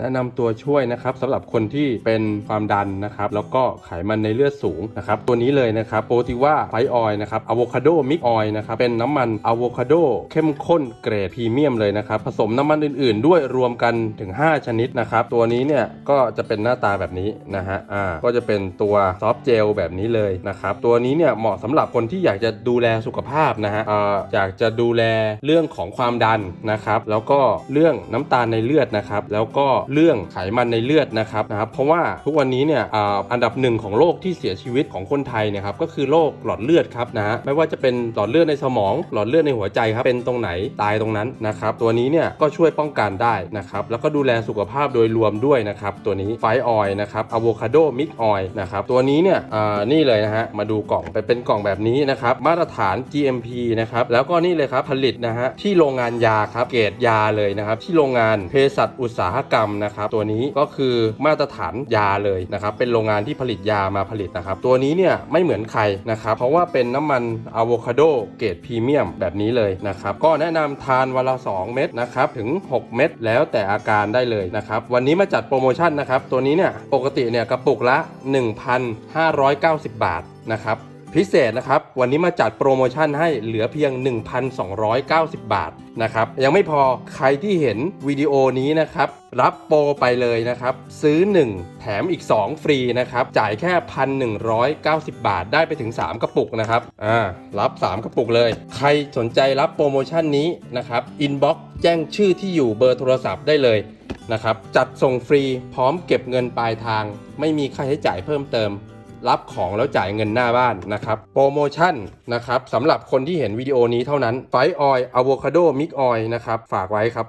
แนะนำตัวช่วยนะครับสำหรับคนที่เป็นความดันนะครับ แล้วก็ไขมันในเลือดสูงนะครับ ตัวนี้เลยนะครับโปรติว่าไฟออยนะครับอะโวคาโดมิกออยนะครับ เป็นน้ำมันอะโวคาโดเข้มข้นเกรดพรีเมียมเลยนะครับ ผสมน้ำมันอื่นๆ ด้วยรวมกันถึง 5 ชนิดนะครับ ตัวนี้เนี่ยก็จะเป็นหน้าตาแบบนี้นะฮะอ่าก็จะเป็นตัวซอฟต์เจลแบบนี้เลยนะครับ ตัวนี้เนี่ยเหมาะสำหรับคนที่อยากจะดูแลสุขภาพนะฮะอ่าอยากจะดูแลเรื่องของความดันนะครับ แล้วก็เรื่องน้ำตาลในเลือดนะครับ แล้วก็เรื่องไขมันในเลือดนะครับนะครับ เพราะว่าทุกวันนี้เนี่ยอ่าอันดับหนึ่งของโรคที่เสียชีวิตของคนไทยเนะครับก็คือโรคหลอดเลือดครับนะฮะไม่ว่าจะเป็นหลอดเลือดในสมอง หลอดเลือดในหัวใจครับเป็นตรงไหนตายตรงนั้นนะครับตัวนี้เนี่ยก็ช่วยป้องกันได้นะครับแล้วก็ดูแลสุขภาพโดยรวมด้วยนะครับตัวนี้ไฟออยนะครับอะโวคาโดมิกออยนะครับตัวนี้เนี่ยอ่านี่เลยนะฮะมาดูกล่องไปเป็นกล่องแบบนี้นะครับมาตรฐาน GMP นะครับแล้วก็นี่เลยครับผลิตนะฮะที่โรงงานยาครับเกรดยาเลยนะครับที่โรงงานเภสัชอุตสาหกรรมนะครับตัวนี้ก็คือมาตรฐานยาเลยนะครับเป็นโรงงานที่ผลิตยามาผลิตนะครับตัวนี้เนี่ยไม่เหมือนใครนะครับเพราะว่าเป็นน้ำมันอะโวคาโดเกรดพรีเมียมแบบนี้เลยนะครับก็แนะนำทานวันละ 2 เม็ดนะครับถึง 6 เม็ดแล้วแต่อาการได้เลยนะครับวันนี้มาจัดโปรโมชั่นนะครับตัวนี้เนี่ยปกติเนี่ยกระปุกละ 1,590 บาทนะครับ พิเศษนะครับ วันนี้มาจัดโปรโมชั่นให้เหลือเพียง 1,290 บาทนะครับ ยังไม่พอใครที่เห็นวิดีโอนี้นะครับ รับโปรไปเลยนะครับ ซื้อ 1 แถมอีก 2 ฟรีนะครับ จ่ายแค่ 1,190 บาทได้ไปถึง 3 กระปุกนะครับ อ่า รับ 3 กระปุกเลย ใครสนใจรับโปรโมชั่นนี้นะครับ อินบ็อกแจ้งชื่อที่อยู่เบอร์โทรศัพท์ได้เลยนะครับ จัดส่งฟรีพร้อมเก็บเงินปลายทาง ไม่มีค่าใช้จ่ายเพิ่มเติม รับของแล้วจ่ายเงินหน้าบ้านนะครับ โปรโมชั่นนะครับสำหรับคนที่เห็นวิดีโอนี้เท่านั้นไฟออยอะโวคาโดมิกออยนะครับ ฝากไว้ครับ